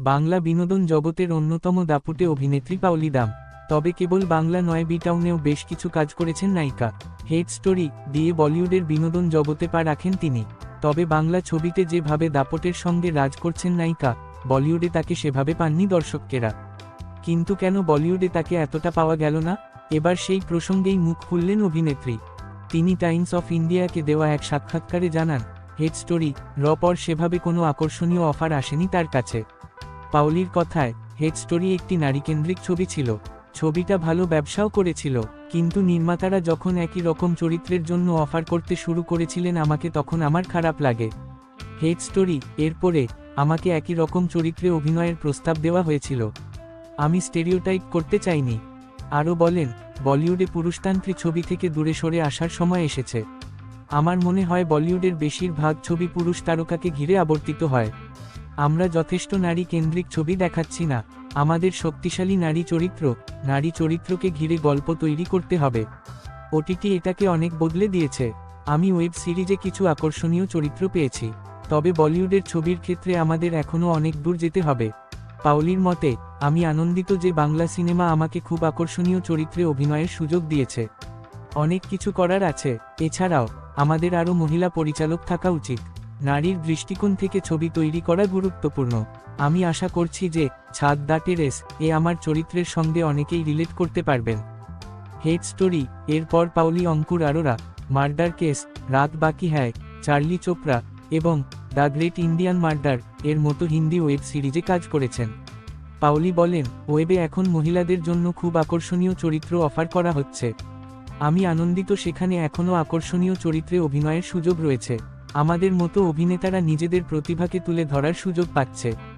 বাংলা বিনোদন জগতের অন্যতম দাপুটে অভিনেত্রী পাওলি দাম। তবে কেবল বাংলা নয়, বিটাউনেও বেশ কিছু কাজ করেছেন নায়িকা। হেড স্টোরি দিয়ে বলিউডের বিনোদন জগতে পা রাখেন তিনি। তবে বাংলা ছবিতে যেভাবে দাপটের সঙ্গে রাজ করছেন নায়িকা, বলিউডে তাকে সেভাবে পাননি দর্শকেরা কিন্তু কেন বলিউডে তাকে এতটা পাওয়া গেল না? এবার সেই প্রসঙ্গেই মুখ খুললেন অভিনেত্রী। তিনি টাইমস অফ ইন্ডিয়াকে দেওয়া এক সাক্ষাৎকারে জানান, হেড স্টোরি র পর সেভাবে কোনো আকর্ষণীয় অফার আসেনি তার কাছে। পাউলির কথায়, হেড স্টোরি একটি নারীকেন্দ্রিক ছবি ছিল। ছবিটা ভালো ব্যবসাও করেছিল, কিন্তু নির্মাতারা যখন একই রকম চরিত্রের জন্য অফার করতে শুরু করেছিলেন আমাকে তখন আমার খারাপ লাগে। হেড স্টোরি, এরপরে, আমাকে একই রকম চরিত্রে অভিনয়ের প্রস্তাব দেওয়া হয়েছিল। আমি স্টেরিওটাইপ করতে চাইনি। আরও বলেন, বলিউডে পুরুষতান্ত্রিক ছবি থেকে দূরে সরে আসার সময় এসেছে। আমার মনে হয় বলিউডের বেশিরভাগ ছবি পুরুষ তারকাকে ঘিরে আবর্তিত হয়। আমরা যথেষ্ট নারী কেন্দ্রিক ছবি দেখাচ্ছি না। আমাদের শক্তিশালী নারী চরিত্র, নারী চরিত্রকে ঘিরে গল্প তৈরি করতে হবে। ওটিটি এটাকে অনেক বদলে দিয়েছে। আমি ওয়েব সিরিজে কিছু আকর্ষণীয় চরিত্র পেয়েছি। তবে বলিউডের ছবির ক্ষেত্রে আমাদের এখনও অনেক দূর যেতে হবে। পাউলির মতে, আমি আনন্দিত যে বাংলা সিনেমা আমাকে খুব আকর্ষণীয় চরিত্রে অভিনয়ের সুযোগ দিয়েছে। অনেক কিছু করার আছে। এছাড়াও, আমাদের আরও মহিলা পরিচালক থাকা উচিত। নারীর দৃষ্টিকোণ থেকে ছবি তৈরি করা গুরুত্বপূর্ণ। আমি আশা করছি যে, ছাদ দ্য টেরেস, এ আমার চরিত্রের সঙ্গে অনেকেই রিলেট করতে পারবেন। হেড স্টোরি, এরপর পাউলি অঙ্কুর আরোরা, মার্ডার কেস, রাত বাকি হ্যায়, চার্লি চোপড়া, এবং দ্য গ্রেট ইন্ডিয়ান মার্ডার, এর মতো হিন্দি ওয়েব সিরিজে কাজ করেছেন। পাউলি বলেন, ওয়েবে এখন মহিলাদের জন্য খুব আকর্ষণীয় চরিত্র অফার করা হচ্ছে। আমি আনন্দিত সেখানে এখনও আকর্ষণীয় চরিত্রে অভিনয়ের সুযোগ রয়েছে। আমাদের মতো অভিনেতারা নিজেদের প্রতিভাকে তুলে ধরার সুযোগ পাচ্ছে।